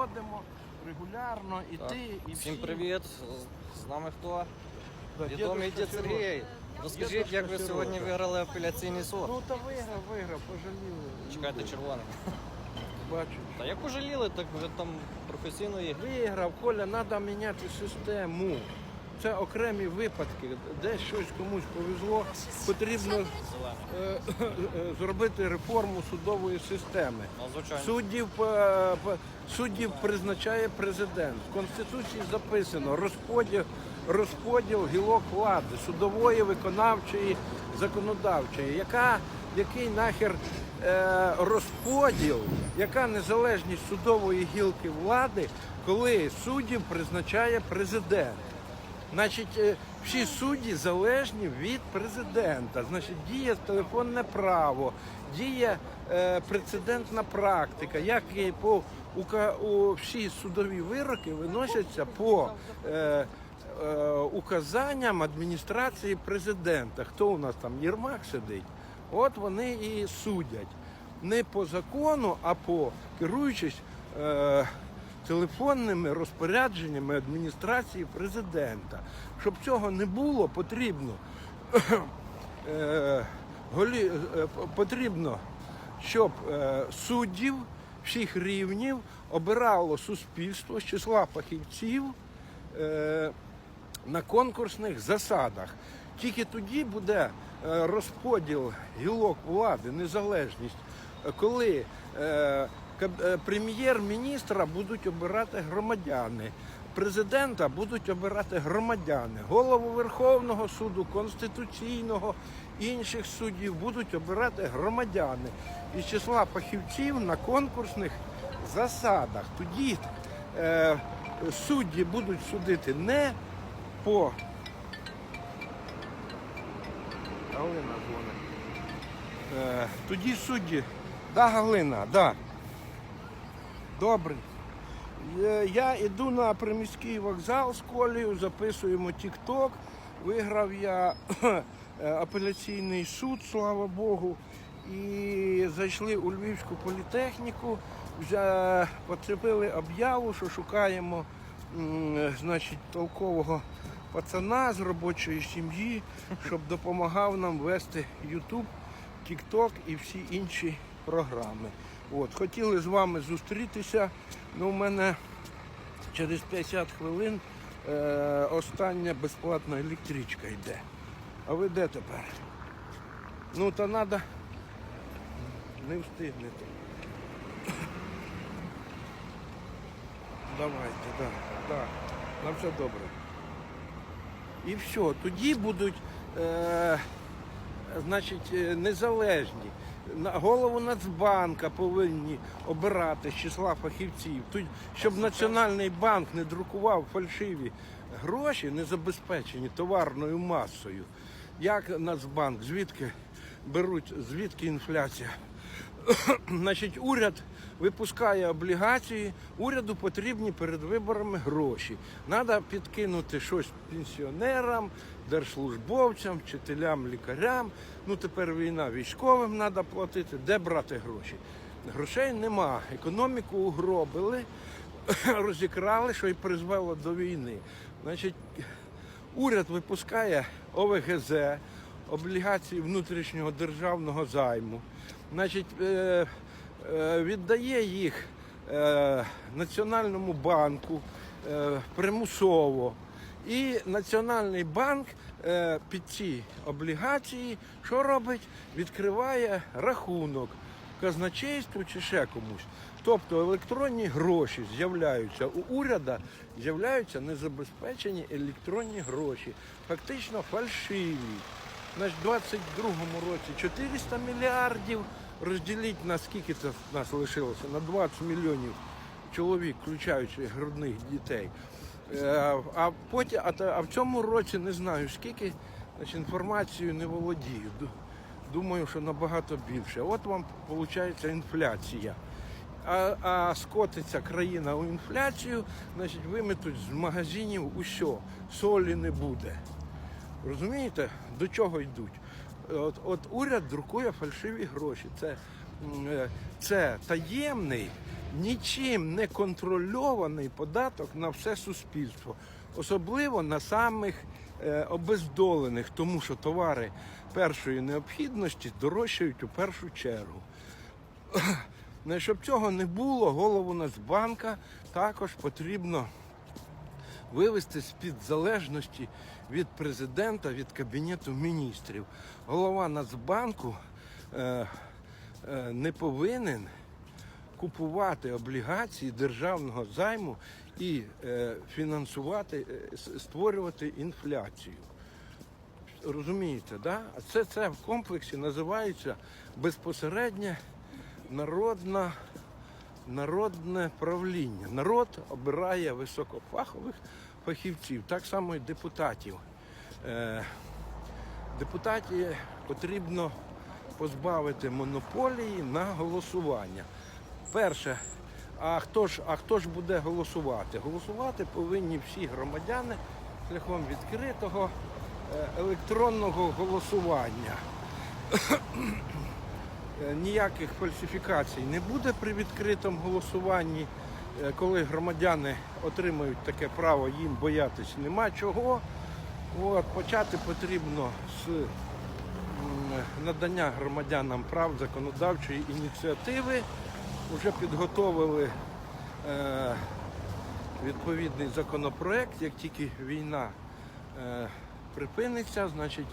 ходимо регулярно, і ти, і Всім всі. привіт! З нами хто? Відомий дід Сергій. Розкажіть, як ви сьогодні виграли апеляційний суд? Ну та виграв, виграв, пожаліли. Чекайте люди. червоним. Бачиш. Та як пожаліли, так вже там професійно їх. Виграв, Коля, треба міняти систему. Це окремі випадки, де щось комусь повезло, потрібно е, е, зробити реформу судової системи. Ну. Суддів, е, суддів призначає президент. В Конституції записано розподіл, розподіл гілок влади, судової, виконавчої, законодавчої. Яка, який нахер е, розподіл, яка незалежність судової гілки влади, коли суддів призначає президент? Значить, е, всі судді залежні від президента. Значить, діє телефонне право, діє е, прецедентна практика, як і по у, всі судові вироки виносяться по е, е, указанням адміністрації президента. Хто у нас там Єрмак сидить? От вони і судять. Не по закону, а по керуючись. Е, телефонними розпорядженнями адміністрації президента. Щоб цього не було, потрібно е, голі, е, потрібно, щоб е, суддів всіх рівнів обирало суспільство з числа фахівців на конкурсних засадах. Тільки тоді буде розподіл гілок влади, незалежність, коли прем'єр-міністра будуть обирати громадяни, президента будуть обирати громадяни, голову Верховного суду, Конституційного, інших суддів будуть обирати громадяни із числа фахівців на конкурсних засадах. Тоді е, судді будуть судити не по Галина дзвонить. Е, тоді судді. Да, Галина, да. Добре. Е, Я йду на приміський вокзал з колею, записуємо Тік-Ток. Виграв я е, апеляційний суд, слава Богу. І зайшли у Львівську політехніку, поцепили об'яву, що шукаємо значить, толкового пацана з робочої сім'ї, щоб допомагав нам вести YouTube, TikTok і всі інші програми. От, хотіли з вами зустрітися. Ну, у мене через 50 хвилин е, остання безплатна електричка йде. А ви де тепер? Ну, та треба не встигнете. Давайте, так, да, так. На все добре. І все, тоді будуть е, значить, е, незалежні. На голову Нацбанка повинні обирати з числа фахівців, Тут, щоб Національний банк не друкував фальшиві гроші, не забезпечені товарною масою. Як Нацбанк, звідки беруть, звідки інфляція? Значить, уряд випускає облігації, уряду потрібні перед виборами гроші. Треба підкинути щось пенсіонерам, держслужбовцям, вчителям, лікарям. Ну тепер війна військовим треба платити. Де брати гроші? Грошей нема. Економіку угробили, розікрали, що й призвело до війни. Значить, уряд випускає ОВГЗ, облігації внутрішнього державного займу. Значить, е, е, віддає їх е, Національному банку е, примусово. І Національний банк е, під ці облігації що робить? Відкриває рахунок казначейству чи ще комусь. Тобто електронні гроші з'являються у уряда, з'являються незабезпечені електронні гроші, фактично фальшиві. Значить, в 22-му році 400 мільярдів розділіть на скільки це в нас лишилося? На 20 мільйонів чоловік, включаючи грудних дітей. Е, А потім, а, в цьому році не знаю скільки, значить, інформацією не володію. Думаю, що набагато більше. От вам виходить інфляція. А, а скотиться країна у інфляцію, значить виметуть з магазинів усе, солі не буде. Розумієте, до чого йдуть? От, от уряд друкує фальшиві гроші. Це, е, це таємний нічим не контрольований податок на все суспільство, особливо на самих е, обездолених, тому що товари першої необхідності дорожчають у першу чергу. Щоб цього не було, голову Нацбанка також потрібно вивести з-під залежності від президента, від Кабінету міністрів. Голова Нацбанку е, е, не повинен купувати облігації державного займу і е, фінансувати, е, створювати інфляцію. Розумієте, да? Це, це в комплексі називається безпосереднє народна, народне правління. Народ обирає високофахових фахівців, так само і депутатів. Е, депутатів потрібно позбавити монополії на голосування. Перше, а хто ж, а хто ж буде голосувати? Голосувати повинні всі громадяни шляхом відкритого е, електронного голосування. Е, Ніяких фальсифікацій не буде при відкритому голосуванні. Е, Коли громадяни отримають таке право, їм боятись нема чого. От, почати потрібно з надання громадянам прав законодавчої ініціативи. Вже підготовили е, відповідний законопроект. Як тільки війна е, припиниться, значить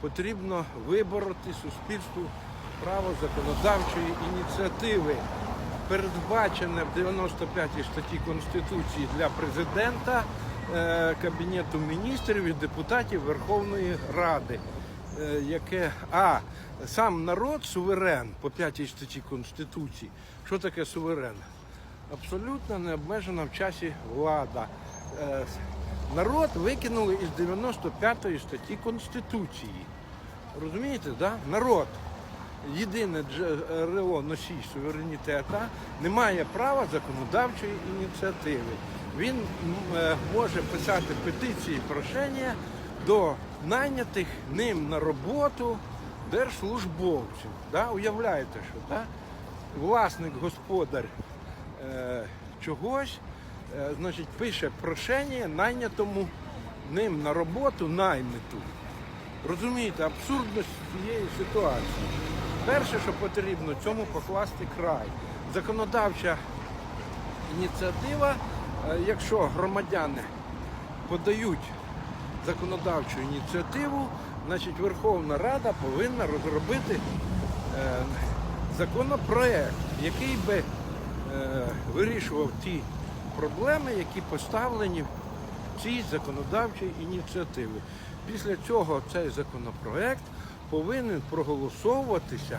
потрібно вибороти суспільству право законодавчої ініціативи, передбачене в 95 статті Конституції для президента, е, Кабінету міністрів і депутатів Верховної Ради. е, Яке а сам народ суверен по 5 статті Конституції. Що таке суверен? Абсолютно необмежена в часі влада. Е, Народ викинули із 95 статті Конституції. Розумієте, да? народ, єдине джерело носій суверенітету, не має права законодавчої ініціативи. Він е, може писати петиції, прошення до найнятих ним на роботу держслужбовців. Да? Уявляєте, що да? власник, господар е, чогось, е, значить, пише прошення найнятому ним на роботу наймиту. Розумієте, абсурдність цієї ситуації. Перше, що потрібно, цьому покласти край. Законодавча ініціатива, е, якщо громадяни подають законодавчу ініціативу, значить Верховна Рада повинна розробити е, законопроект, який би е, вирішував ті проблеми, які поставлені в цій законодавчій ініціативі. Після цього цей законопроект повинен проголосовуватися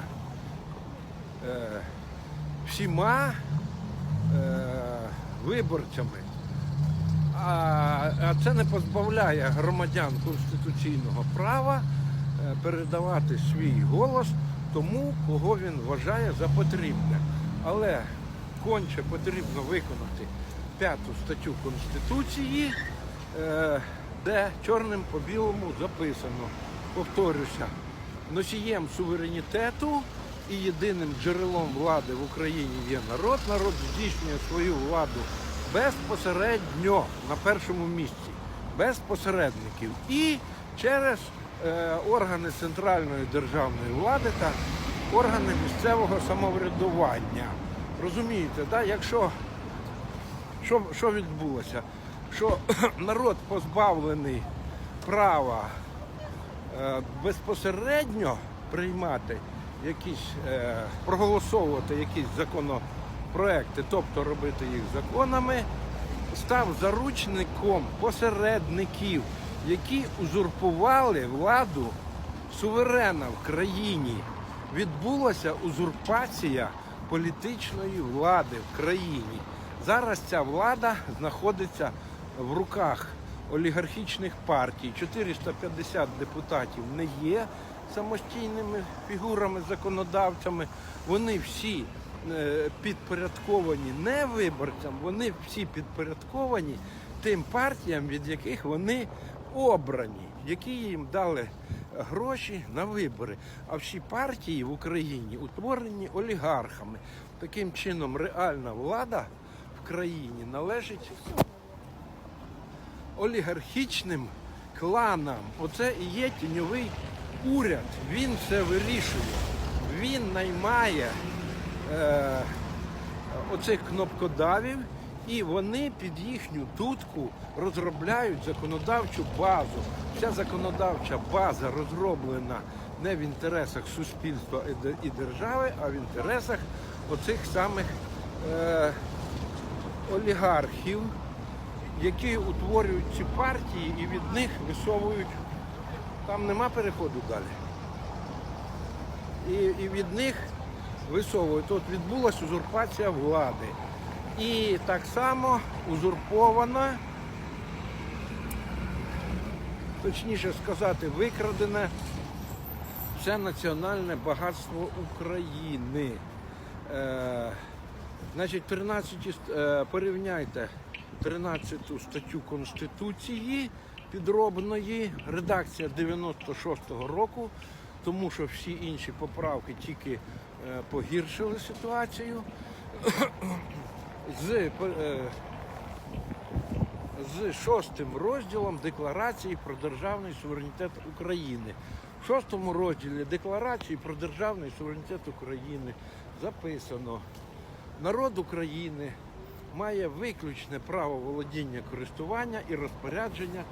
е, всіма е, виборцями. А, а це не позбавляє громадян конституційного права е, передавати свій голос тому, кого він вважає за потрібне. Але конче потрібно виконати п'яту статтю Конституції, е, де чорним по білому записано, повторюся, носієм суверенітету і єдиним джерелом влади в Україні є народ. Народ здійснює свою владу безпосередньо на першому місці, без посередників і через е, органи центральної державної влади та органи місцевого самоврядування. Розумієте, да? якщо що, що відбулося? Що народ позбавлений права безпосередньо приймати якісь, е, проголосовувати якісь законопроекти, тобто робити їх законами, став заручником посередників, які узурпували владу суверена в країні. Відбулася узурпація політичної влади в країні. Зараз ця влада знаходиться в руках олігархічних партій. 450 депутатів не є самостійними фігурами, законодавцями. Вони всі е, підпорядковані не виборцям, вони всі підпорядковані тим партіям, від яких вони обрані, які їм дали гроші на вибори. А всі партії в Україні утворені олігархами. Таким чином, реальна влада в країні належить олігархічним кланам. Оце і є тіньовий уряд. Він все вирішує. Він наймає е, оцих кнопкодавів, і вони під їхню дудку розробляють законодавчу базу. Ця законодавча база розроблена не в інтересах суспільства і держави, а в інтересах оцих самих е, олігархів, які утворюють ці партії і від них висовують. Там нема переходу далі. І, і від них висовують. От відбулася узурпація влади. І так само узурпована, точніше сказати, викрадене все національне багатство України. Е, значить, 13 ст- е, порівняйте 13 статтю Конституції підробної, редакція 96-го року, тому що всі інші поправки тільки е, погіршили ситуацію. З, е, з шостим розділом Декларації про державний суверенітет України. В шостому розділі Декларації про державний суверенітет України записано: народ України має виключне право володіння, користування і розпорядження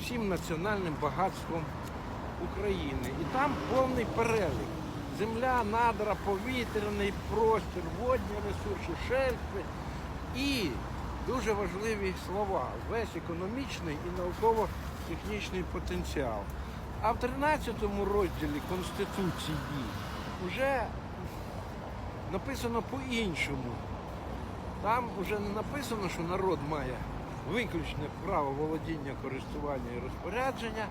всім національним багатством України. І там повний перелік. Земля, надра, повітряний простір, водні ресурси, шельфи і дуже важливі слова. Весь економічний і науково-технічний потенціал. А в 13 розділі Конституції вже написано по-іншому. Там вже не написано, що народ має виключне право володіння, користування і розпорядження.